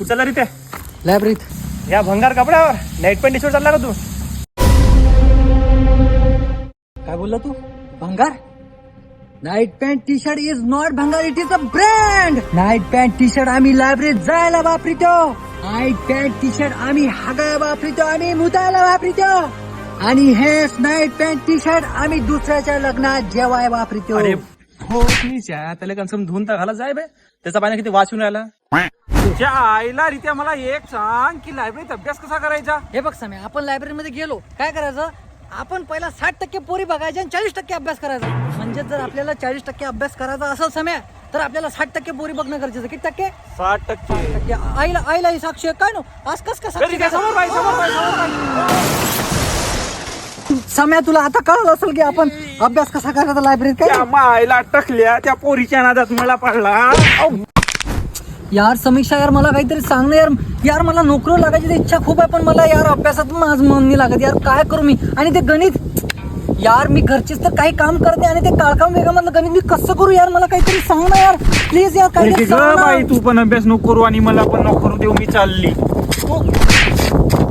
कुठं चालला रे ते. लायब्ररीत. या भंगार कपड्यावर. नाईट पॅन्ट टी चालला का तू. काय बोलला तू? भंगार? Night pant T shirt is not भंगार it is a brand night pant T shirt आम्ही लायब्ररीत जायला वापरितो. नाईट पॅन्ट टी शर्ट आम्ही हागायला वापरितो आम्ही मुतायला वापरितो. आणि हेच नाईट पॅन्ट टी शर्ट आम्ही दुसऱ्याच्या लग्नात जेवाय वापरितो. अरे हो त्याला कन्सम धुवून तर घाला जाय बे. त्याचा पाणी किती वाचून राहिला. तुझ्या आईला रित्या मला एक सांग की लायब्ररीत अभ्यास कसा करायचा? हे बघ समय आपण लायब्ररीमध्ये गेलो काय करायचं? आपण पहिला साठ टक्के पोरी बघायच्या आणि चाळीस टक्के अभ्यास करायचा. म्हणजे जर आपल्याला चाळीस टक्के अभ्यास करायचा असेल समय तर आपल्याला साठ टक्के पोरी बघणं गरजेचं किती टक्के? साठ टक्के. टक्के. आईला आईला ही साक्षी आहे. काय नो? आज कस का साक्षी रित्या समोर सम्या तुला आता कळलं असेल की आपण अभ्यास कसा करायचा लायब्ररीत काय? त्या मायला टकल्या त्या पोरीच्या नादात मला पडला. औ, यार समीक्षा यार मला काहीतरी सांग ना यार. यार मला नोकरी लागायची तर इच्छा खूप आहे पण मला यार अभ्यासात माझं मन नाही लागत. यार काय करू मी? आणि ते गणित यार मी घरचीच तर काही काम करते आणि ते काळकाम वेगामधलं गणित मी कसं करू यार? मला काहीतरी सांग ना यार. प्लीज यार काहीतरी बाई ना. तू पण अभ्यास नको करू आणि मला पण नको करू देऊ मी चालली. तू-